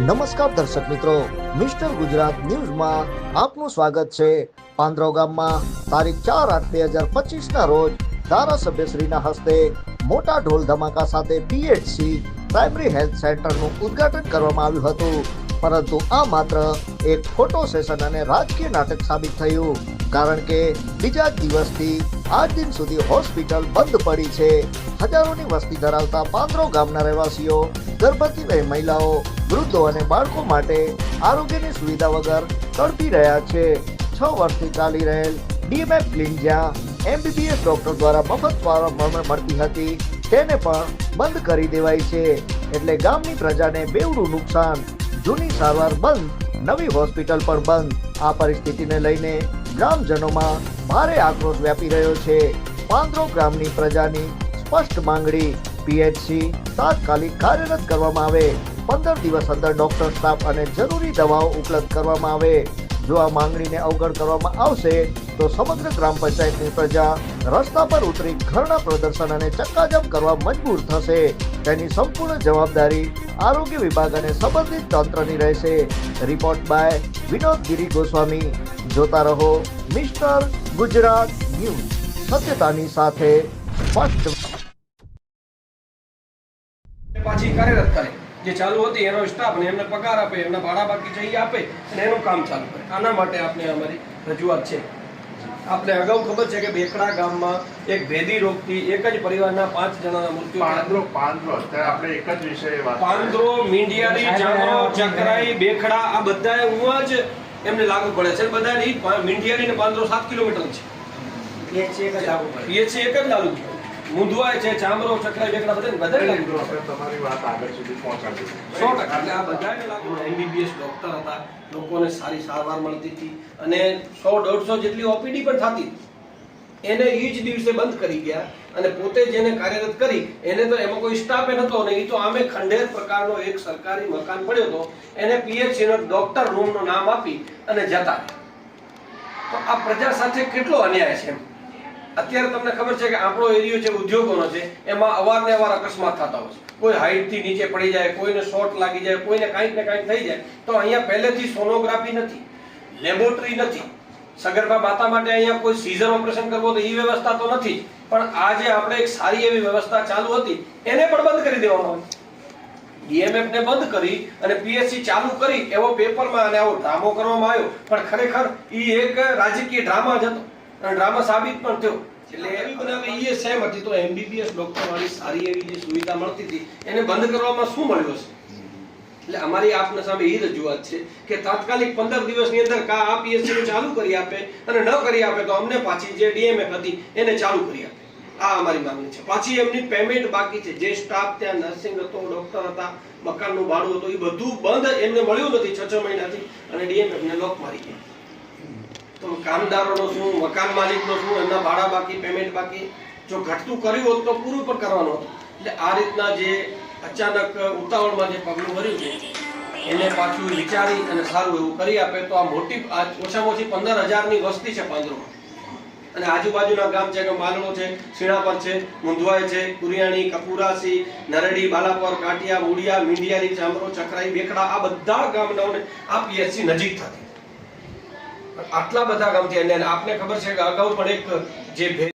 નમસ્કાર દર્શક મિત્રો, મિસ્ટર ગુજરાત ન્યૂઝમાં આપનું સ્વાગત છે. પાંદરો ગામમાં તારીખ ચાર આઠ બે હજાર પચીસના રોજ ધારાસભ્યશ્રીના હસ્તે મોટા ઢોલ ધમાકા સાથે પીએચસી પ્રાઇમરી હેલ્થ સેન્ટરનું ઉદ્ઘાટન કરવામાં આવ્યું હતું. પરંતુ આ માત્ર એક ફોટો સેશન અને રાજકીય નાટક સાબિત થયું. કારણ કે બીજા દિવસથી આજ દિન સુધી હોસ્પિટલ બંધ પડી છે. હજારોની વસ્તી ધરાવતા પાંદરો ગામના રહેવાસીઓ ગર્ભવતી બે મહિલાઓ, વૃદ્ધો અને બાળકો માટે આરોગ્યની સુવિધા વગર તડપી રહ્યા છે. છ વર્ષથી ચાલી રહેલ ડીએમએફ ક્લિન જ્યાં એમબીબીએસ ડોક્ટર દ્વારા મફત મળતી હતી, તેને પણ બંધ કરી દેવાઈ છે. એટલે ગામની પ્રજાને બેવડું નુકસાન. જૂની સારવાર બંધ, નવી હોસ્પિટલ પણ બંધ. આ પરિસ્થિતિને લઈને ગ્રામજનોમાં ભારે આક્રોશ વ્યાપી રહ્યો છે. પાંદરો ગ્રામની પ્રજાની સ્પષ્ટ માંગણી. પીએચસી તાત્કાલિક કાર્યરત કરવામાં આવે. પંદર દિવસ અંદર ડોક્ટર સ્ટાફ અને જરૂરી દવાઓ ઉપલબ્ધ કરવામાં આવે. જો આ માંગણીને અવગણ કરવામાં આવશે, તો સમગ્ર ગ્રામ પંચાયતની પ્રજા રસ્તા પર ઉતરી ઘરના પ્રદર્શન અને ચક્કાજામ કરવા મજબૂર થશે. તેની સંપૂર્ણ જવાબદારી આરોગ્ય વિભાગ અને સંબંધિત તંત્રની રહેશે. Report by Vinod Giri Goswami. જોતા રહો મિસ્ટર ગુજરાત ન્યૂઝ. સત્યતાની સાથે સ્પષ્ટ પાછી કાર્યરત કરે જે ચાલુ હતી એનો સ્ટાફ ને એમને પગાર આપે, એમના ભાડા બાકી જઈ આપે અને એનું કામ ચાલુ કરે. આના માટે આપણે અમારી રજૂઆત છે. આપણે અગાઉ ખબર છે કે બેકડા ગામમાં એક ભેદી રોગથી એક જ પરિવારના પાંચ જણાના મૃત્યુ. પાંદરો પાંદરો. અત્યારે આપણે એક જ વિષય વાત પાંદરો મીંડિયારી ચામરો ચકરાઈ બેખડા આ બધા ઉવા જ એમને લાગુ પડે છે. બધા ઈ પા- મીંડિયારી ને પાંદરો સાત કિલોમીટર છે. પીએચસી એક જ લાગુ પડે. મુંદવાય છે ચામરો ચકલાઈ બેકડા બધા બધા લાગુ. તમારી વાત આગળ સુધી પહોંચાડી સો ટકા. એટલે આ બધાને લાગુ એમબીબીએસ ડોક્ટર હતા. લોકોને સારી સારવાર મળતી હતી. અને સો દોઢસો જેટલી ઓપીડી પણ થતી. એને એ જ દિવસે બંધ કરી ગયા અને પોતે જેને કાર્યરત કરી. એને તો એમાં કોઈ સ્ટાફે નતો અને એ તો આમે ખંડેર પ્રકારનો એક સરકારી મકાન પડ્યો હતો. એને પીએચસી નો ડોક્ટર રૂમનું નામ આપી અને જતા. તો આ પ્રજા સાથે કેટલો અન્યાય છે એમ? અત્યારે તમને ખબર છે કે આપણો એરિયો છે ઉદ્યોગોનો છે, એમાં અવારનવાર અકસ્માત થતા હોય છે. કોઈ હાઈટથી નીચે પડી જાય, કોઈને શોર્ટ લાગી જાય, કોઈને કાંઈક ને કાંઈક થઈ જાય, તો અહીંયા પહેલેથી સોનોગ્રાફી નથી, લેબોરેટરી નથી. સગર્ભા માતા માટે અહીંયા કોઈ સીઝર ઓપરેશન કરવો તો એ વ્યવસ્થા તો નથી પણ આજે આપણે એક સારી એવી વ્યવસ્થા ચાલુ હતી, એને પણ બંધ કરી દેવામાં આવી. ડીએમએફ ને બંધ કરી અને પીએસસી ચાલુ કરી, એવો પેપરમાં અને આવો ડ્રામો કરવામાં આવ્યો, પણ ખરેખર એ એક રાજકીય ડ્રામા જ હતો. ડ્રામા સાબિત પણ થયો. એટલે બનાવી ઈ સેમ હતી તો એમબીબીએસ ડોક્ટર વાળી સારી એવી જે સુવિધા મળતી હતી, એને બંધ કરવામાં શું મળ્યો છે એટલે અમારી આપના સામે એ રજૂઆત છે કે તાત્કાલિક પંદર દિવસની અંદર કા આ પીએસસી ચાલુ કરી આપે અને ન કરી આપે તો અમને પાછી જે ડીએમએફ હતી એને ચાલુ કરી આપે. આ અમારી માંગણી છે. પાછી એમની પેમેન્ટ બાકી છે. જે સ્ટાફ ત્યાં નર્સિંગ હતો ડોક્ટર હતા, મકાનનું ભાડું હતું એ બધું બંધ એમને મળ્યું નથી છ છ મહિનાથી અને ડીએમએફ ને લોક મારી ગયા કામદારોનો શું, મકાન માલિકનો શું, એમના ભાડા બાકી પેમેન્ટ બાકી? જો ઘટતું કર્યું હોત તો પૂરું પણ કરવાનું હતું. એટલે આ રીતના જે અચાનક ઉતાવળમાં જે પગલું ભર્યું છે, એને પાછું વિચારી અને સારું એવું કરી આપે તો આ મોટી ઓછામાં ઓછી પંદર હજારની વસ્તી છે પાંદરોમાં અને આજુબાજુના ગામ છે કે માલણો છે સીણાપર છે, મુંધવાય છે, કુરિયાણી, કપુરાસી, નરડી, બાલાપર, કાટિયા મુડિયા મીંડિયારી ચામરો, ચકરાઈ બેકડા આ બધા ગામડાઓને આ પીએચસી નજીક થતી. આટલા બધા ગામથી અને આપને ખબર છે કે અગાઉ પણ એક જે